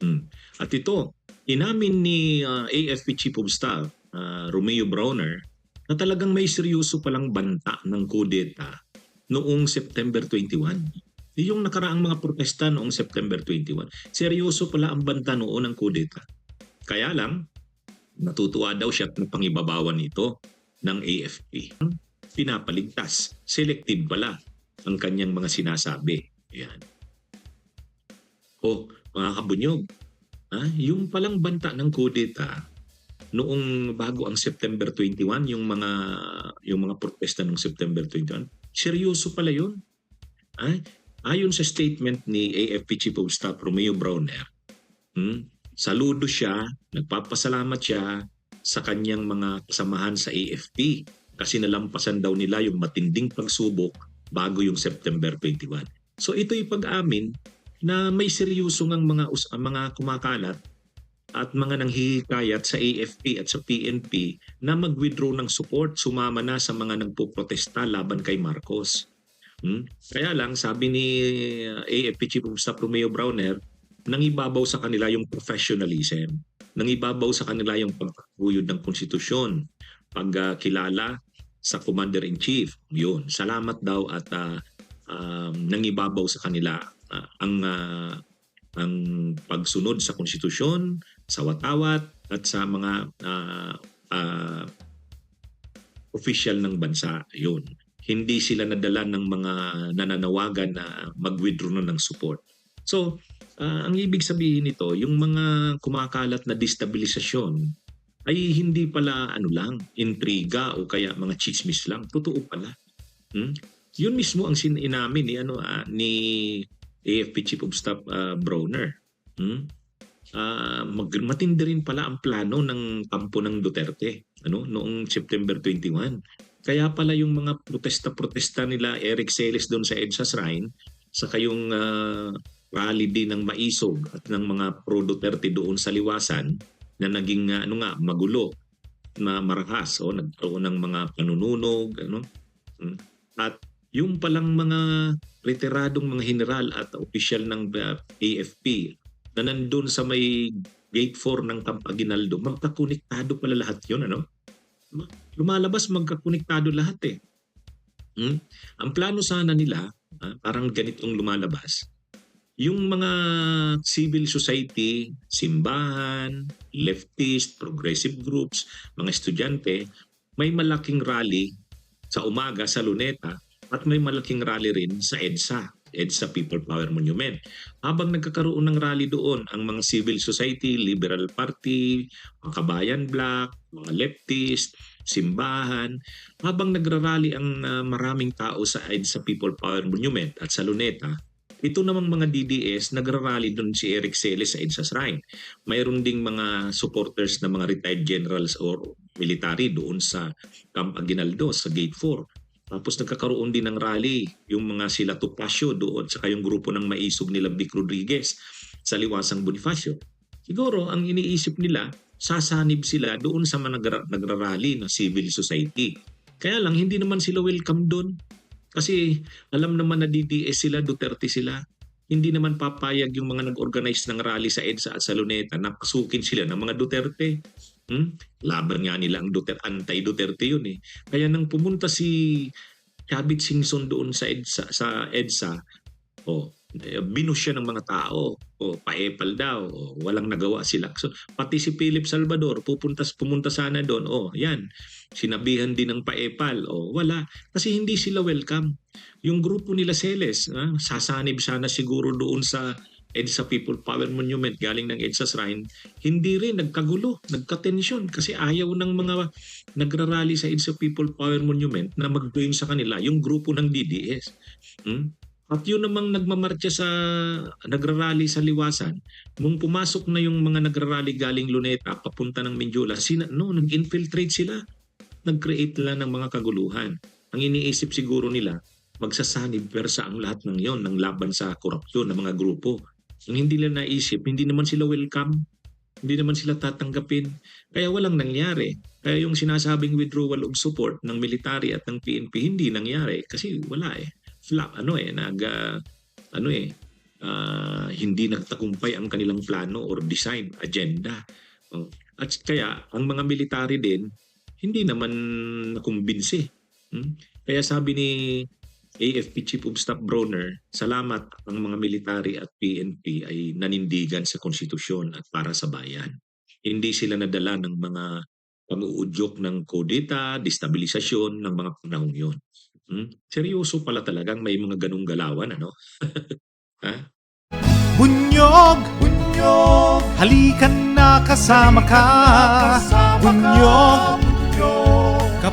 Hmm. At ito, inamin ni uh, AFP Chief of Staff, uh, Romeo Browner, na talagang may seryoso palang banta ng kudeta noong September 21. Yung nakaraang mga protesta noong September 21. Seryoso pala ang banta noon ng kudeta. Kaya lang, natutuwa daw siya at pangibabawan ito ng AFP. Pinapaligtas. Selective pala ang kanyang mga sinasabi. Yan. O, mga kabunyog, ha? yung palang banta ng kudeta noong bago ang September 21, yung mga yung mga protesta ng September 21, seryoso pala yun. Ha? Ayon sa statement ni AFP Chief of Staff Romeo Browner, hmm, saludo siya, nagpapasalamat siya sa kanyang mga kasamahan sa AFP kasi nalampasan daw nila yung matinding pagsubok bago yung September 21. So ito'y pag-amin na may seryoso ng mga us- mga kumakalat at mga nanghihikayat sa AFP at sa PNP na mag-withdraw ng support, sumama na sa mga nagpo-protesta laban kay Marcos. Hmm? Kaya lang, sabi ni uh, AFP Chief of Staff Romeo Browner, nangibabaw sa kanila yung professionalism. Nangibabaw sa kanila yung pagkakuyod ng konstitusyon, pagkilala uh, sa Commander-in-Chief. Yun, salamat daw at uh, um, nangibabaw sa kanila uh, ang uh, ang pagsunod sa konstitusyon, sa watawat at sa mga uh, uh, official ng bansa. Yun. Hindi sila nadala ng mga nananawagan na mag-withdraw na ng support. So, uh, ang ibig sabihin nito, yung mga kumakalat na destabilisasyon ay hindi pala ano lang, intriga o kaya mga chismis lang. Totoo pala. Hmm? Yun mismo ang sinamin ni ano uh, ni AFP Chief of Staff uh, Browner. Hmm? Uh, mag, matindi rin pala ang plano ng kampo ng Duterte ano noong September 21. Kaya pala yung mga protesta-protesta nila Eric Celes doon sa EDSA Shrine sa kayong uh, rally din ng Maisog at ng mga pro Duterte doon sa Liwasan na naging uh, ano nga magulo na marahas o nagkaroon ng mga panununog ano hmm. at yung palang mga retiradong mga general at opisyal ng AFP na nandun sa may gate 4 ng Camp Aguinaldo, magkakonektado pala lahat yun, ano? Lumalabas magkakonektado lahat eh. Hmm? Ang plano sana nila, ah, parang ganitong lumalabas, yung mga civil society, simbahan, leftist, progressive groups, mga estudyante, may malaking rally sa umaga sa Luneta at may malaking rally rin sa EDSA, EDSA People Power Monument. Habang nagkakaroon ng rally doon, ang mga civil society, Liberal Party, mga Kabayan Black, mga leftist, simbahan, habang nagrarally ang uh, maraming tao sa EDSA People Power Monument at sa Luneta, ito namang mga DDS, nagrarally doon si Eric Celes sa EDSA Shrine. Mayroon ding mga supporters na mga retired generals or military doon sa Camp Aguinaldo sa Gate 4. Tapos nagkakaroon din ng rally yung mga sila Topacio doon sa kayong grupo ng maisog nila Vic Rodriguez sa Liwasang Bonifacio. Siguro ang iniisip nila, sasanib sila doon sa mga nagra- nagrarally na civil society. Kaya lang hindi naman sila welcome doon. Kasi alam naman na DDS sila, Duterte sila. Hindi naman papayag yung mga nag-organize ng rally sa EDSA at sa Luneta na pasukin sila ng mga Duterte. Hmm? Laban nga nila ang Duterte, anti-Duterte yun eh. Kaya nang pumunta si Chavit Singson doon sa EDSA, sa EDSA oh, binus siya ng mga tao. O oh, paepal daw. O oh, walang nagawa sila. So pati si Philip Salvador pupunta pumunta sana doon. Oh yan. Sinabihan din ng paepal o oh, wala. Kasi hindi sila welcome. Yung grupo nila Celes ah, sasanib sana siguro doon sa EDSA People Power Monument galing ng EDSA Shrine, hindi rin nagkagulo, nagka-tension kasi ayaw ng mga nagrarally sa EDSA People Power Monument na mag-join sa kanila yung grupo ng DDS. Hmm? At yun namang nagmamarcha sa nagrarally sa liwasan, nung pumasok na yung mga nagrarally galing Luneta papunta ng Mindiola, sina, no, nag-infiltrate sila. Nag-create lang ng mga kaguluhan. Ang iniisip siguro nila, magsasanib persa ang lahat ng yon ng laban sa korupsyon ng mga grupo. Ang hindi nila naisip, hindi naman sila welcome. Hindi naman sila tatanggapin. Kaya walang nangyari. Kaya yung sinasabing withdrawal of support ng military at ng PNP, hindi nangyari. Kasi wala eh. Flap, ano eh, nag, uh, ano eh, ah, hindi nagtagumpay ang kanilang plano or design, agenda. Oh. At kaya ang mga military din hindi naman nakumbinsi. Hmm? Kaya sabi ni AFP Chief of Staff Bronner, salamat ang mga military at PNP ay nanindigan sa konstitusyon at para sa bayan. Hindi sila nadala ng mga pag-uudyok ng kodeta, destabilisasyon ng mga panahong yun. Hmm? Seryoso pala talagang may mga ganong galawan, ano? ha? Bunyog, bunyog, halikan na kasama ka. Bunyog,